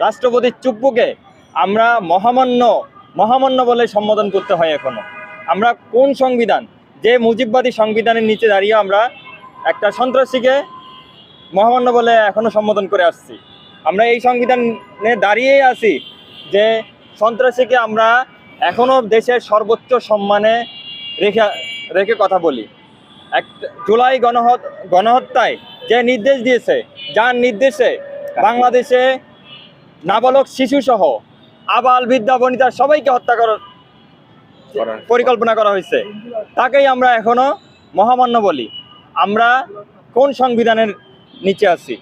রাষ্ট্রপতি চুপ্পুকে আমরা মহামান্য মহামান্য বলে সম্বোধন করতে হয় এখনও। আমরা কোন সংবিধান? যে মুজিববাদী সংবিধানের নিচে দাঁড়িয়ে আমরা একটা সন্ত্রাসীকে মহামান্য বলে এখনও সম্বোধন করে আসছি। আমরা এই সংবিধানে দাঁড়িয়েই আছি যে সন্ত্রাসীকে আমরা এখনও দেশের সর্বোচ্চ সম্মানে রেখে রেখে কথা বলি। এক জুলাই গণহত, গণহত্যায় যে নির্দেশ দিয়েছে, যার নির্দেশে বাংলাদেশে নাবালক শিশু সহ আবাল বিদ্যা বনিতা সবাইকে হত্যা করার পরিকল্পনা করা হয়েছে। তাকেই আমরা এখনও মহামান্য বলি। আমরা কোন সংবিধানের নিচে আছি?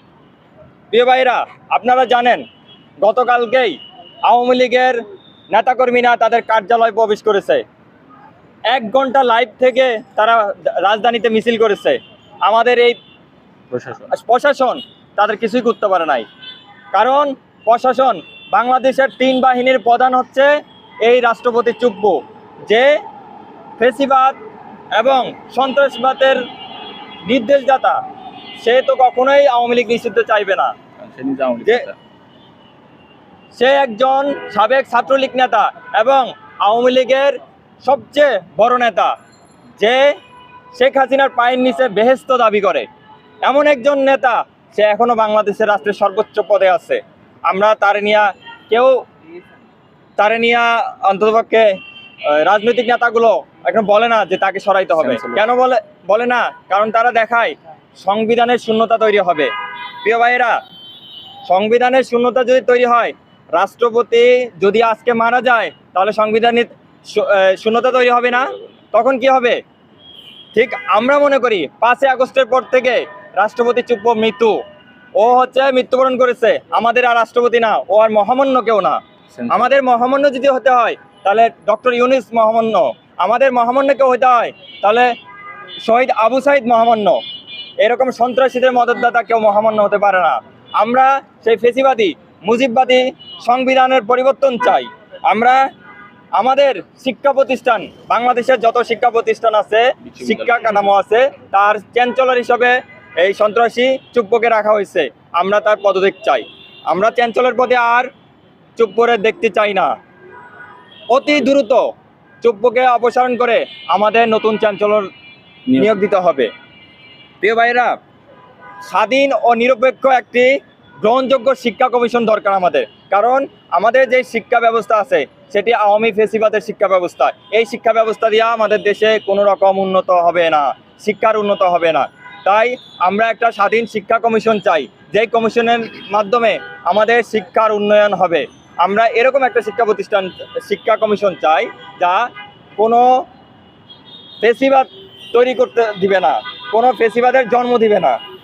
প্রিয় ভাইরা আপনারা জানেন গতকালকেই আওয়ামী লীগের নেতাকর্মীরা তাদের কার্যালয় প্রবেশ করেছে। এক ঘণ্টা লাইভ থেকে তারা রাজধানীতে মিছিল করেছে। আমাদের এই প্রশাসন। প্রশাসন তাদের কিছুই করতে পারে নাই। কারণ প্রশাসন বাংলাদেশের তিন বাহিনীর প্রধান হচ্ছে এই রাষ্ট্রপতি চুপ্পু যে ফেসিবাদ এবং সন্ত্রাসবাদের নির্দেশদাতা সে তো কখনোই আওয়ামী লীগ নিষিদ্ধ চাইবে না। সে একজন সাবেক ছাত্রলীগ নেতা এবং আওয়ামী লীগের সবচেয়ে বড় নেতা যে শেখ হাসিনার পায়ের নিচে বেহেস্ত দাবি করে। এমন একজন নেতা সে এখনও বাংলাদেশের রাষ্ট্রের সর্বোচ্চ পদে আছে। আমরা তার নিয়ে কেউ তারে নিয়ে অন্ততপক্ষে রাজনৈতিক নেতাগুলো এখন বলে না যে তাকে সরাইতে হবে। কেন বলে বলে না? কারণ তারা দেখায় সংবিধানের শূন্যতা তৈরি হবে। প্রিয় ভাইয়েরা সংবিধানের শূন্যতা যদি তৈরি হয় রাষ্ট্রপতি যদি আজকে মারা যায় তাহলে সংবিধানের শূন্যতা তৈরি হবে না? তখন কি হবে? ঠিক আমরা মনে করি পাঁচই আগস্টের পর থেকে রাষ্ট্রপতি চুপ্প মৃত্যু ও হচ্ছে মৃত্যুবরণ করেছে। আমাদের আর রাষ্ট্রপতি না ও আর মহামান্য কেউ না। আমাদের মহামান্য যদি হতে হয় তাহলে ডক্টর ইউনিস মহামান্য। আমাদের মহামান্য কেউ হতে হয় তাহলে শহীদ আবু সাইদ মহামান্য। এরকম সন্ত্রাসীদের মদতদাতা কেউ মহামান্য হতে পারে না। আমরা সেই ফেসিবাদী মুজিববাদী সংবিধানের পরিবর্তন চাই। আমরা আমাদের শিক্ষা প্রতিষ্ঠান বাংলাদেশের যত শিক্ষা প্রতিষ্ঠান আছে শিক্ষা কাঠামো আছে তার চ্যান্সেলর হিসাবে এই সন্ত্রাসী চুপ্পকে রাখা হয়েছে। আমরা তার পদত্যাগ চাই। আমরা চ্যান্সেলর পদে আর চুপ করে দেখতে চাই না। অতি দ্রুত চুপ্পকে অপসারণ করে আমাদের নতুন চ্যান্সেলর নিয়োগ। দিতে হবে। প্রিয় ভাইরা স্বাধীন ও নিরপেক্ষ একটি গ্রহণযোগ্য শিক্ষা কমিশন দরকার আমাদের। কারণ আমাদের যে শিক্ষা ব্যবস্থা আছে সেটি আওয়ামী ফেসিবাদের শিক্ষা ব্যবস্থা। এই শিক্ষা ব্যবস্থা দিয়ে আমাদের দেশে কোনো রকম উন্নত হবে না শিক্ষার উন্নত হবে না। তাই আমরা একটা স্বাধীন শিক্ষা কমিশন চাই, যেই কমিশনের মাধ্যমে আমাদের শিক্ষার উন্নয়ন হবে। আমরা এরকম একটা শিক্ষা প্রতিষ্ঠান, শিক্ষা কমিশন চাই, যা কোনো ফেসিবাদ তৈরি করতে দিবে না, কোনো ফেসিবাদের জন্ম দিবে না।